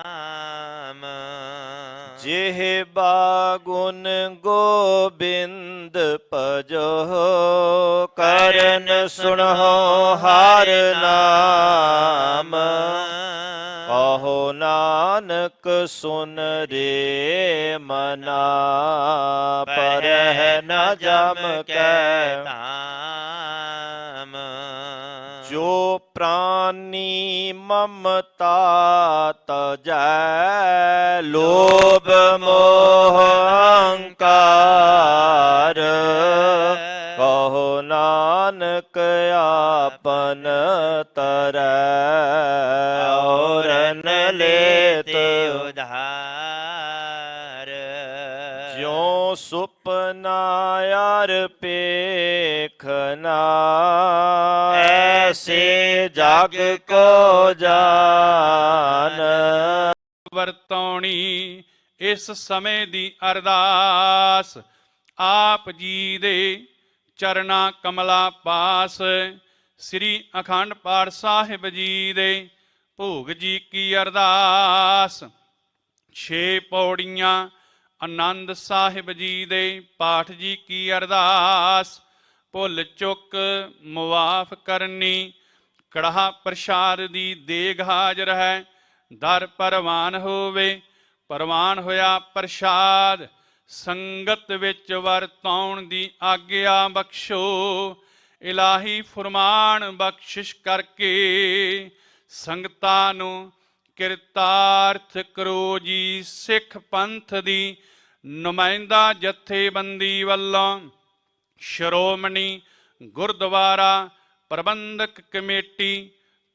ਨਾਮ। ਜਿਹ ਬਾਗੁਨ ਗੋਬਿੰਦ ਭਜੋ ਕਰਨ ਸੁਣੋ ਹਰ ਨਾਮ। ਕਹੋ ਨਾਨਕ ਸੁਨ ਰੇ ਮਨਾ ਪਰਹਿ ਨ ਜਮ ਕੈ। ਧਾਮ। ਜੋ ਪ੍ਰਾਨੀ ਮਮਤਾ ਤਜੈ ਲੋਭ ਮੋਹ ਅਹੰਕਾਰ ਕਹੋ ਨਾਨਕ ਆਪਨ ਤਰੈ ਔਰ ਨ ਲੇਤ ਉਧਾਰ। ਜਿਉ ਸੁਪਨਾ ਯਾਰ ਪੇਖਨਾ ਐਸੇ ਕੋ ਜਾਨ। ਵਰਤੌਣੀ ਇਸ ਸਮੇਂ ਦੀ ਅਰਦਾਸ। ਆਪ ਜੀ ਦੇ ਚਰਨਾ ਕਮਲਾ ਪਾਸ। ਸ੍ਰੀ ਅਖੰਡ ਪਾਠ ਸਾਹਿਬ ਜੀ ਦੇ ਭੋਗ ਜੀ ਕੀ ਅਰਦਾਸ। ਛੇ ਪੌੜੀਆਂ ਆਨੰਦ ਸਾਹਿਬ ਜੀ ਦੇ ਪਾਠ ਜੀ ਕੀ ਅਰਦਾਸ। ਭੁੱਲ ਚੁੱਕ ਮੁਆਫ ਕਰਨੀ ਕੜਾਹ ਪ੍ਰਸ਼ਾਦ ਦੀ ਦੇਗ ਹਾਜ਼ਰ ਹੈ। ਦਰ ਪਰਵਾਨ ਹੋਵੇ, ਪਰਵਾਨ ਹੋਇਆ ਪ੍ਰਸ਼ਾਦ, ਸੰਗਤ ਵਿੱਚ ਵਰਤਾਉਣ ਦੀ ਆਗਿਆ ਬਖਸ਼ੋ। ਇਲਾਹੀ ਫਰਮਾਨ ਬਖਸ਼ਿਸ਼ ਕਰਕੇ ਸੰਗਤਾਂ ਨੂੰ ਕਿਰਤਾਰਥ ਕਰੋ ਜੀ। ਸਿੱਖ ਪੰਥ ਦੀ ਨੁਮਾਇੰਦਾ ਜਥੇਬੰਦੀ ਵੱਲੋਂ ਸ਼੍ਰੋਮਣੀ ਗੁਰਦੁਆਰਾ ਪ੍ਰਬੰਧਕ ਕਮੇਟੀ,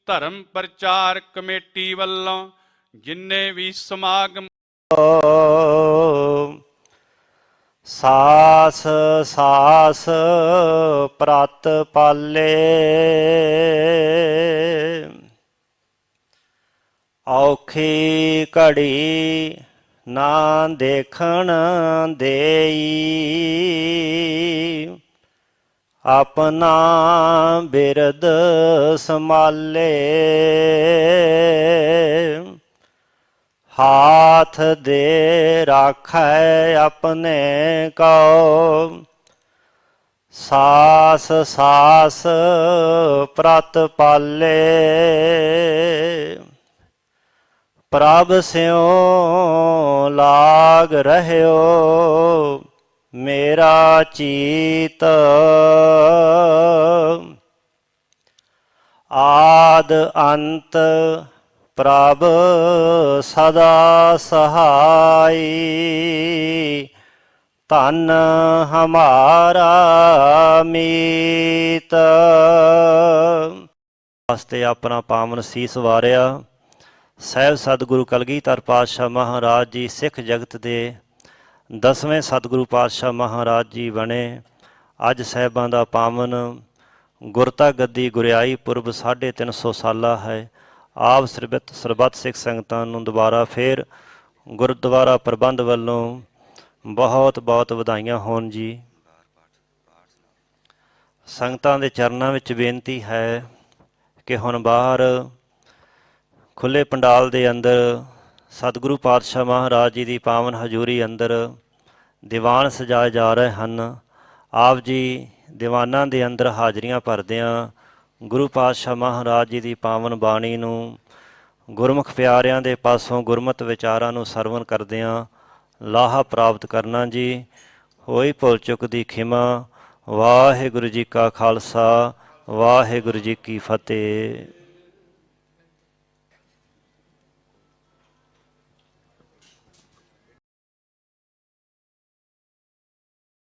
ਧਰਮ ਪ੍ਰਚਾਰ ਕਮੇਟੀ ਵੱਲੋਂ ਜਿੰਨੇ ਵੀ ਸਮਾਗਮ ਸਾਸ ਸਾਸ ਪ੍ਰਤ ਪਾਲੇ। ਔਖੀ ਘੜੀ ਨਾ ਦੇਖਣ ਦੇਈ। ਆਪਣਾ ਬਿਰਦ ਸੰਭਾਲੇ। ਹਾਥ ਦੇ ਰਾਖੈ ਆਪਣੇ ਕੋ ਸਾਸ ਸਾਸ ਪ੍ਰਤ ਪਾਲੇ। ਪ੍ਰਭ ਸਿਉ ਲਾਗ ਰਹਿਓ। ਮੇਰਾ ਚੀਤ ਆਦ ਅੰਤ ਪ੍ਰਭ ਸਦਾ ਸਹਾਈ। ਧਨ ਹਮਾਰਾ ਮੀਤ। ਵਾਸਤੇ ਆਪਣਾ ਪਾਵਨ ਸੀਸ ਵਾਰਿਆ। ਸਹਿਬ ਸਤਿਗੁਰੂ ਕਲਗੀਧਰ ਪਾਤਸ਼ਾਹ ਮਹਾਰਾਜ ਜੀ ਸਿੱਖ ਜਗਤ ਦੇ ਦਸਵੇਂ ਸਤਿਗੁਰੂ ਪਾਤਸ਼ਾਹ ਮਹਾਰਾਜ ਜੀ ਬਣੇ। ਅੱਜ ਸਹਿਬਾਂ ਦਾ ਪਾਵਨ ਗੁਰਤਾ ਗੱਦੀ ਗੁਰਿਆਈ ਪੁਰਬ 350 ਸਾਲਾ ਹੈ। ਆਪ ਸਰਬਤ ਸਰਬੱਤ ਸਿੱਖ ਸੰਗਤਾਂ ਨੂੰ ਦੁਬਾਰਾ ਫੇਰ ਗੁਰਦੁਆਰਾ ਪ੍ਰਬੰਧ ਵੱਲੋਂ ਬਹੁਤ ਬਹੁਤ ਵਧਾਈਆਂ ਹੋਣ ਜੀ। ਸੰਗਤਾਂ ਦੇ ਚਰਨਾਂ ਵਿੱਚ ਬੇਨਤੀ ਹੈ ਕਿ ਹੁਣ ਬਾਹਰ ਖੁੱਲੇ ਪੰਡਾਲ ਦੇ ਅੰਦਰ ਸਤਿਗੁਰੂ ਪਾਤਸ਼ਾਹ ਮਹਾਰਾਜ ਜੀ ਦੀ ਪਾਵਨ ਹਜ਼ੂਰੀ ਅੰਦਰ ਦੀਵਾਨ ਸਜਾਏ ਜਾ ਰਹੇ ਹਨ। ਆਪ ਜੀ ਦੀਵਾਨਾਂ ਦੇ ਅੰਦਰ ਹਾਜ਼ਰੀਆਂ ਭਰਦਿਆਂ ਗੁਰੂ ਪਾਤਸ਼ਾਹ ਮਹਾਰਾਜ ਜੀ ਦੀ ਪਾਵਨ ਬਾਣੀ ਨੂੰ ਗੁਰਮੁਖ ਪਿਆਰਿਆਂ ਦੇ ਪਾਸੋਂ ਗੁਰਮਤ ਵਿਚਾਰਾਂ ਨੂੰ ਸਰਵਨ ਕਰਦਿਆਂ ਲਾਹਾ ਪ੍ਰਾਪਤ ਕਰਨਾ ਜੀ। ਹੋਈ ਭੁੱਲ ਚੁੱਕ ਦੀ ਖਿਮਾ, ਵਾਹਿਗੁਰੂ ਜੀ ਕਾ ਖਾਲਸਾ, ਵਾਹਿਗੁਰੂ ਜੀ ਕੀ ਫਤਿਹ।